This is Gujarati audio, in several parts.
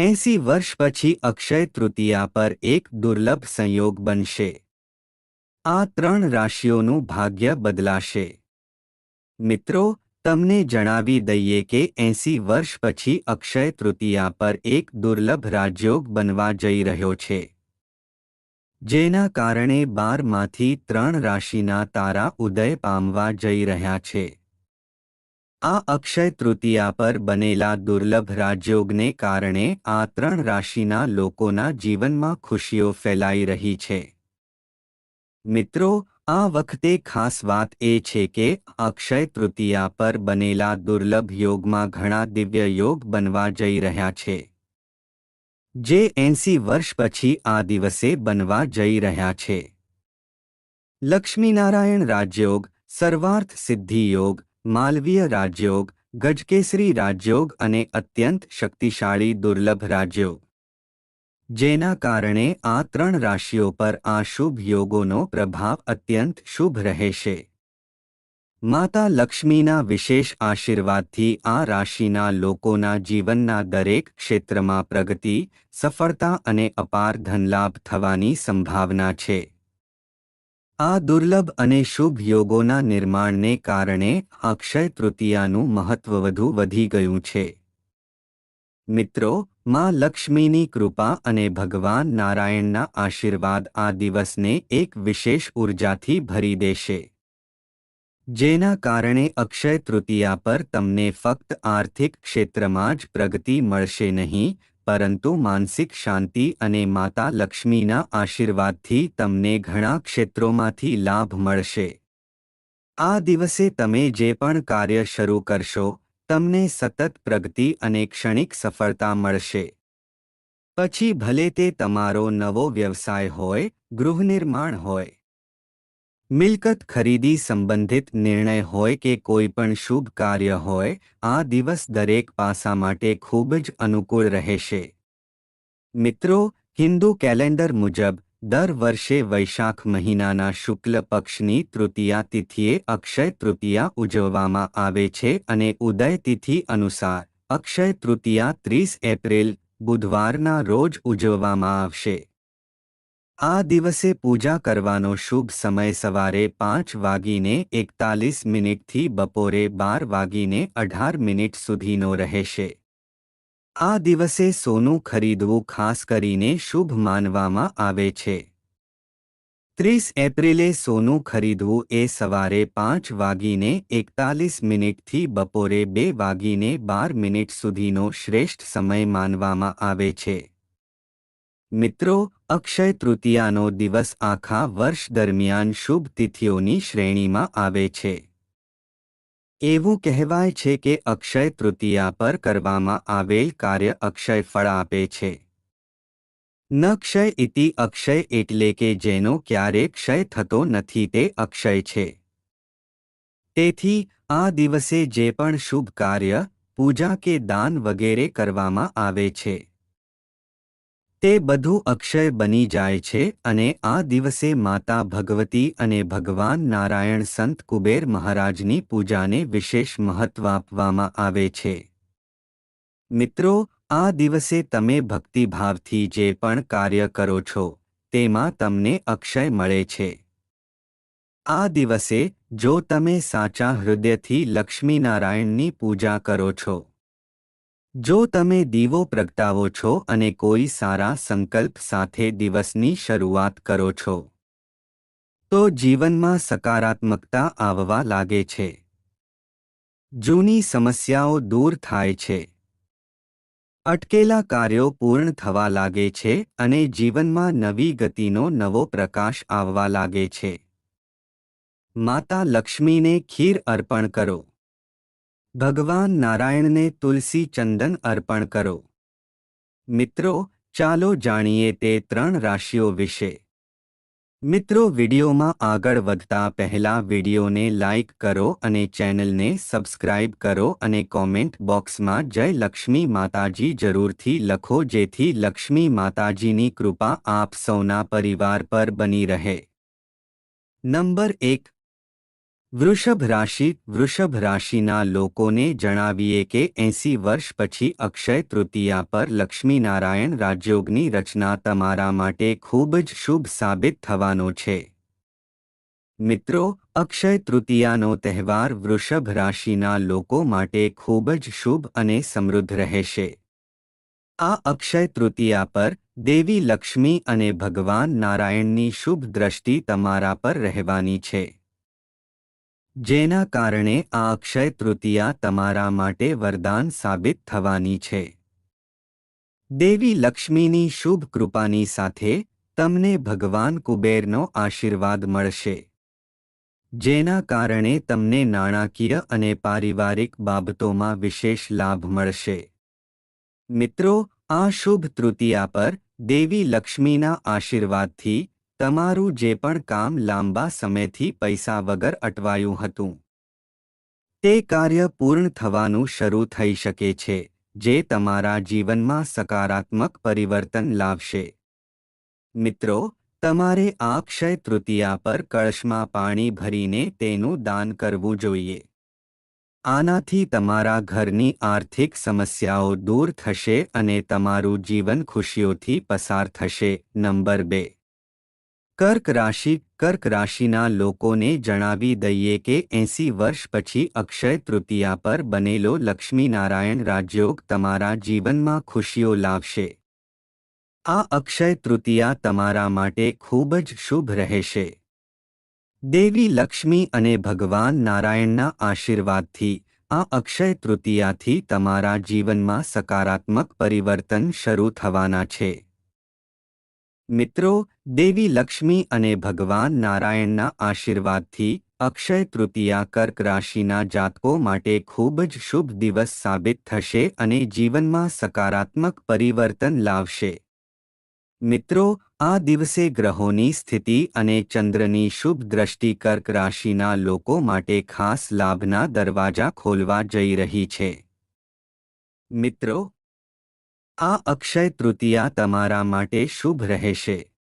એંસી વર્ષ પછી અક્ષય તૃતીયા પર એક દુર્લભ સંયોગ બનશે. આ ત્રણ રાશિઓનું ભાગ્ય બદલાશે. મિત્રો, તમને જણાવી દઈએ કે એંસી વર્ષ પછી અક્ષય તૃતીયા પર એક દુર્લભ રાજયોગ બનવા જઈ રહ્યો છે. જેના કારણે બારમાંથી ત્રણ રાશિના તારા ઉદય પામવા જઈ રહ્યા છે. આ અક્ષય તૃતીયા પર બનેલા દુર્લભ રાજયોગને કારણે આ ત્રણ રાશિના લોકોના જીવનમાં ખુશીઓ ફેલાઈ રહી છે. મિત્રો, આ વખતે ખાસ વાત એ છે કે અક્ષય તૃતીયા પર બનેલા દુર્લભ યોગમાં ઘણા દિવ્ય યોગ બનવા જઈ રહ્યા છે. જે એંસી વર્ષ પછી આ દિવસે બનવા જઈ રહ્યા છે. લક્ષ્મીનારાયણ રાજયોગ, સર્વાર્થ સિદ્ધિ યોગ માલવીય રાજયોગ, ગજકેસરી રાજયોગ અને અત્યંત શક્તિશાળી દુર્લભ રાજયોગ. જેના કારણે આ ત્રણ રાશિઓ પર આ શુભ યોગોનો પ્રભાવ અત્યંત શુભ રહેશે. માતા લક્ષ્મીના વિશેષ આશીર્વાદથી આ રાશિના લોકોના જીવનના દરેક ક્ષેત્રમાં પ્રગતિ, સફળતા અને અપાર ધનલાભ થવાની સંભાવના છે. આ દુર્લભ અને શુભ યોગોના નિર્માણને કારણે અક્ષય તૃતીયાનું મહત્વ વધુ વધી ગયું છે. મિત્રો, માં લક્ષ્મીની કૃપા અને ભગવાન નારાયણના આશીર્વાદ આ દિવસને એક વિશેષ ઉર્જાથી ભરી દેશે. જેના કારણે અક્ષય તૃતીયા પર તમને ફક્ત આર્થિક ક્ષેત્રમાં જ પ્રગતિ મળશે નહીં પરંતુ માનસિક શાંતિ અને માતા લક્ષ્મીના આશીર્વાદથી તમને ઘણા ક્ષેત્રોમાંથી લાભ મળશે. આ દિવસે તમે જે પણ કાર્ય શરૂ કરશો, તમને સતત પ્રગતિ અને ક્ષણિક સફળતા મળશે. પછી ભલે તે તમારો નવો વ્યવસાય હોય ગૃહનિર્માણ હોય મિલકત ખરીદી સંબંધિત નિર્ણય હોય કે કોઈ પણ શુભ કાર્ય હોય, આ દિવસ દરેક પાસા માટે ખૂબ જ અનુકૂળ રહેશે. મિત્રો, હિન્દુ કેલેન્ડર મુજબ, દર વર્ષે વૈશાખ મહિનાના શુક્લ પક્ષની તૃતીયા તિથિએ અક્ષય તૃતીયા ઉજવવામાં આવે છે અને ઉદય તિથિ અનુસાર, અક્ષય તૃતીયા ત્રીસ એપ્રિલ, બુધવારના રોજ ઉજવવામાં આવશે. આ દિવસે પૂજા કરવાનો શુભ સમય સવારે પાંચ વાગીને એકતાલીસ મિનિટથી બપોરે બાર વાગીને અઢાર મિનિટ સુધીનો રહેશે. આ દિવસે સોનું ખરીદવું ખાસ કરીને શુભ માનવામાં આવે છે. ત્રીસ એપ્રિલે સોનું ખરીદવું એ સવારે પાંચ વાગીને એકતાલીસ મિનિટથી બપોરે બે વાગીને બાર મિનિટ સુધીનો શ્રેષ્ઠ સમય માનવામાં આવે છે. મિત્રો, અક્ષય તૃતીયાનો દિવસ આખા વર્ષ દરમિયાન શુભ તિથિઓની શ્રેણીમાં આવે છે. એવું કહેવાય છે કે અક્ષય તૃતીયા પર કરવામાં આવેલ કાર્ય અક્ષય ફળ આપે છે. ન ક્ષય ઇતિ અક્ષય એટલે કે જેનો ક્યારે ક્ષય થતો નથી તે અક્ષય છે. તેથી, આ દિવસે જે પણ શુભ કાર્ય, પૂજા કે દાન વગેરે કરવામાં આવે છે. તે બધું અક્ષય બની જાય છે અને આ દિવસે માતા ભગવતી અને ભગવાન નારાયણ સંત કુબેર મહારાજની પૂજાને વિશેષ મહત્વ આપવામાં આવે છે. મિત્રો, આ દિવસે તમે ભક્તિભાવથી જે પણ કાર્ય કરો છો, તેમાં તમને અક્ષય મળે છે. આ દિવસે, જો તમે સાચા હૃદયથી લક્ષ્મીનારાયણની પૂજા કરો છો જો તમે દીવો પ્રગટાવો છો અને કોઈ સારા સંકલ્પ સાથે દિવસની શરૂઆત કરો છો, તો જીવનમાં સકારાત્મકતા આવવા લાગે છે. જૂની સમસ્યાઓ દૂર થાય છે. અટકેલા કાર્યો પૂર્ણ થવા લાગે છે અને જીવનમાં નવી ગતિનો નવો પ્રકાશ આવવા લાગે છે. માતા લક્ષ્મીને ખીર અર્પણ કરો. ભગવાન નારાયણને તુલસી ચંદન અર્પણ કરો. મિત્રો, ચાલો જાણીએ તે ત્રણ રાશિઓ વિશે. મિત્રો, વિડીયોમાં આગળ વધતા પહેલા વિડીયોને લાઇક કરો અને ચેનલને સબસ્ક્રાઇબ કરો અને કોમેન્ટ બોક્સમાં જય લક્ષ્મી માતાજી જરૂરથી લખો જેથી લક્ષ્મી માતાજીની કૃપા આપ સૌના પરિવાર પર બની રહે. નંબર એક વૃષભ રાશિ, વૃષભ રાશિના લોકોને જણાવીએ કે એંસી વર્ષ પછી અક્ષય તૃતીયા પર લક્ષ્મીનારાયણ રાજયોગની રચના તમારા માટે ખૂબ જ શુભ સાબિત થવાનો છે. મિત્રો, અક્ષય તૃતીયાનો તહેવાર વૃષભ રાશિના લોકો માટે ખૂબ જ શુભ અને સમૃદ્ધ રહેશે. આ અક્ષય તૃતીયા પર દેવી લક્ષ્મી અને ભગવાન નારાયણની શુભ દ્રષ્ટિ તમારા પર રહેવાની છે. જેના કારણે આ અક્ષય તૃતીયા તમારા માટે વરદાન સાબિત થવાની છે. દેવી લક્ષ્મીની શુભ કૃપાની સાથે તમને ભગવાન કુબેરનો આશીર્વાદ મળશે. જેના કારણે તમને નાણાકીય અને પારિવારિક બાબતોમાં વિશેષ લાભ મળશે. મિત્રો, આ શુભ તૃતીયા પર દેવી લક્ષ્મીના આશીર્વાદથી તમારું જે પણ કામ લાંબા સમયથી પૈસા વગર અટવાયું હતું, તે કાર્ય પૂર્ણ થવાનું શરૂ થઈ શકે છે, જે તમારા જીવનમાં સકારાત્મક પરિવર્તન લાવશે. મિત્રો, તમારે આ ક્ષય તૃતીયા પર કળશમાં પાણી ભરીને તેનું દાન કરવું જોઈએ. આનાથી તમારા ઘરની આર્થિક સમસ્યાઓ દૂર થશે અને તમારું જીવન ખુશીઓથી પસાર થશે. નંબર બે કર્ક રાશિ, કર્ક રાશિના લોકોને જણાવી દઈએ કે એંસી વર્ષ પછી અક્ષય તૃતીયા પર બનેલો લક્ષ્મીનારાયણ રાજયોગ તમારા જીવનમાં ખુશીઓ લાવશે. આ અક્ષય તૃતીયા તમારા માટે ખૂબ જ શુભ રહેશે. દેવી લક્ષ્મી અને ભગવાન નારાયણના આશીર્વાદથી આ અક્ષય તૃતીયાથી તમારા જીવનમાં સકારાત્મક પરિવર્તન શરૂ થવાના છે. મિત્રો, દેવી લક્ષ્મી અને ભગવાન નારાયણના આશીર્વાદથી અક્ષય તૃતીયા કર્ક રાશિના જાતકો માટે ખૂબ જ શુભ દિવસ સાબિત થશે અને જીવનમાં સકારાત્મક પરિવર્તન લાવશે. મિત્રો, આ દિવસે ગ્રહોની સ્થિતિ અને ચંદ્રની શુભ દ્રષ્ટિ કર્ક રાશિના લોકો માટે ખાસ લાભના દરવાજા ખોલવા જઈ રહી છે. મિત્રો આ અક્ષય તૃતીયા તમારા માટે શુભ રહેશે.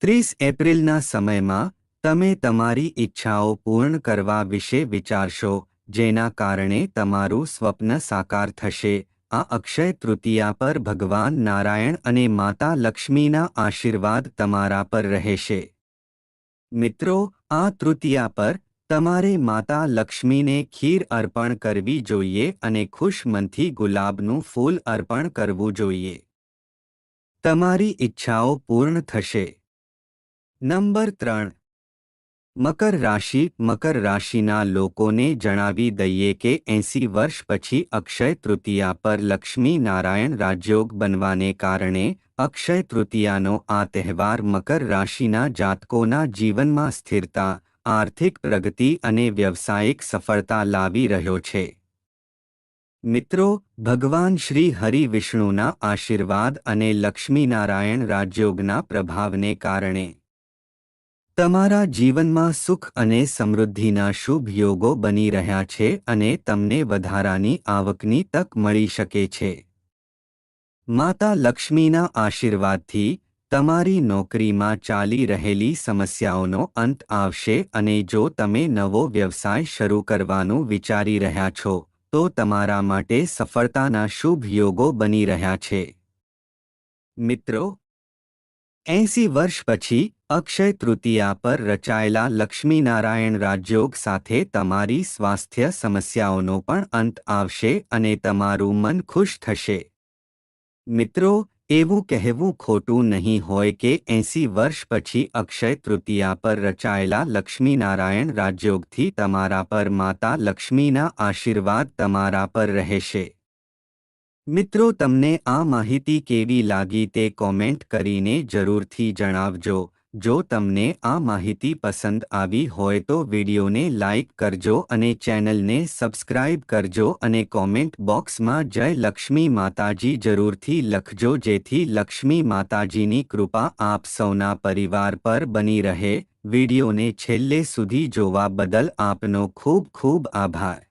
ત્રીસ એપ્રિલના સમયમાં, તમે તમારી ઈચ્છાઓ પૂર્ણ કરવા વિશે વિચારશો, જેના કારણે તમારું સ્વપ્ન સાકાર થશે. આ અક્ષય તૃતીયા પર ભગવાન નારાયણ અને માતા લક્ષ્મીના આશીર્વાદ તમારા પર રહેશે. મિત્રો, આ તૃતીયા પર તમારે માતા લક્ષ્મીને ખીર અર્પણ કરવી જોઈએ અને ખુશ મનથી ગુલાબનું ફૂલ અર્પણ કરવું જોઈએ. તમારી ઈચ્છાઓ પૂર્ણ થશે. નંબર ત્રણ. મકર રાશિ મકર રાશિના લોકોને જણાવી દઈએ કે એંસી વર્ષ પછી અક્ષય તૃતીયા પર લક્ષ્મી નારાયણ રાજયોગ બનવાને કારણે અક્ષય તૃતીયાનો આ તહેવાર મકર રાશિના જાતકોના જીવનમાં સ્થિરતા આર્થિક પ્રગતિ અને વ્યવસાયિક સફળતા લાવી રહ્યો છે. મિત્રો, ભગવાન શ્રી હરિ વિષ્ણુના આશીર્વાદ અને લક્ષ્મીનારાયણ રાજયોગના પ્રભાવને કારણે તમારા જીવનમાં સુખ અને સમૃદ્ધિના શુભ યોગો બની રહ્યા છે અને તમને વધારાની આવકની તક મળી શકે છે. માતા લક્ષ્મીના આશીર્વાદથી તમારી નોકરીમાં ચાલી રહેલી સમસ્યાઓનો અંત આવશે અને જો તમે નવો વ્યવસાય શરૂ કરવાનું વિચારી રહ્યા છો, તો તમારા માટે સફળતાના શુભ યોગો બની રહ્યા છે. મિત્રો, એંસી વર્ષ પછી અક્ષય તૃતીયા પર રચાયેલા લક્ષ્મીનારાયણ રાજયોગ સાથે તમારી સ્વાસ્થ્ય સમસ્યાઓનો પણ અંત આવશે અને તમારું મન ખુશ થશે. મિત્રો એવું કહેવું ખોટું નહીં હોય કે એંસી વર્ષ પછી અક્ષય તૃતીયા પર રચાયેલા લક્ષ્મીનારાયણ રાજયોગથી તમારા પર માતા લક્ષ્મીના આશીર્વાદ તમારા પર રહેશે. મિત્રો, તમને આ માહિતી કેવી લાગી તે કોમેન્ટ કરીને જરૂરથી જણાવજો. જો તમને આ માહિતી પસંદ આવી હોય તો વિડીયોને લાઇક કરજો અને ચેનલને સબસ્ક્રાઇબ કરજો અને કોમેન્ટ બોક્સમાં જય લક્ષ્મી માતાજી જરૂરથી લખજો જેથી લક્ષ્મી માતાજીની કૃપા આપ સૌના પરિવાર પર બની રહે. વિડીયોને છેલ્લે સુધી જોવા બદલ આપનો ખૂબ ખૂબ આભાર.